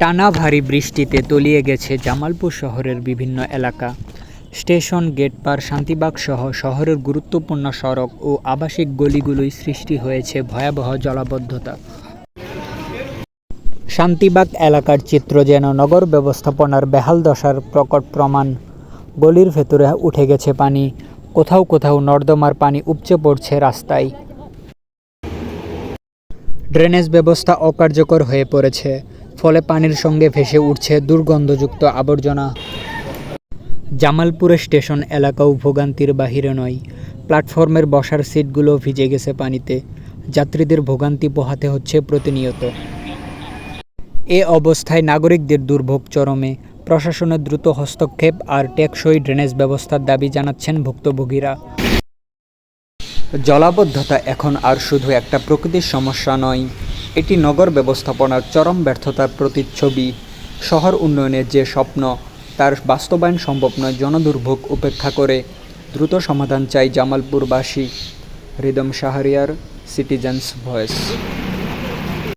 টানা ভারী বৃষ্টিতে তলিয়ে গেছে জামালপুর শহরের বিভিন্ন এলাকা। স্টেশন, গেট পার, শান্তিবাগ সহ শহরের গুরুত্বপূর্ণ সড়ক ও আবাসিক গলিগুলোয় সৃষ্টি হয়েছে ভয়াবহ জলাবদ্ধতা। শান্তিবাগ এলাকার চিত্র যেন নগর ব্যবস্থাপনার বেহাল দশার প্রকট প্রমাণ। গলির ভেতরে উঠে গেছে পানি। কোথাও কোথাও নর্দমার পানি উপচে পড়ছে রাস্তায়। ড্রেনেজ ব্যবস্থা অকার্যকর হয়ে পড়েছে। ফলে পানির সঙ্গে ভেসে উঠছে দুর্গন্ধযুক্ত আবর্জনা। জামালপুরে স্টেশন এলাকাও ভোগান্তির বাহিরে নয়। প্ল্যাটফর্মের বসার সিটগুলো ভিজে গেছে পানিতে। যাত্রীদের ভোগান্তি পোহাতে হচ্ছে প্রতিনিয়ত। এ অবস্থায় নাগরিকদের দুর্ভোগ চরমে। প্রশাসনের দ্রুত হস্তক্ষেপ আর টেকসই ড্রেনেজ ব্যবস্থার দাবি জানাচ্ছেন ভুক্তভোগীরা। জলাবদ্ধতা এখন আর শুধু একটা প্রকৃতির সমস্যা নয়। এটি নগর ব্যবস্থাপনার চরম ব্যর্থতার প্রতিচ্ছবি। শহর উন্নয়নের যে স্বপ্ন, তার বাস্তবায়ন সম্ভব নয়, জনদুর্ভোগ উপেক্ষা করে। দ্রুত সমাধান চাই জামালপুরবাসী। Ridom Shahriar, citizens voice.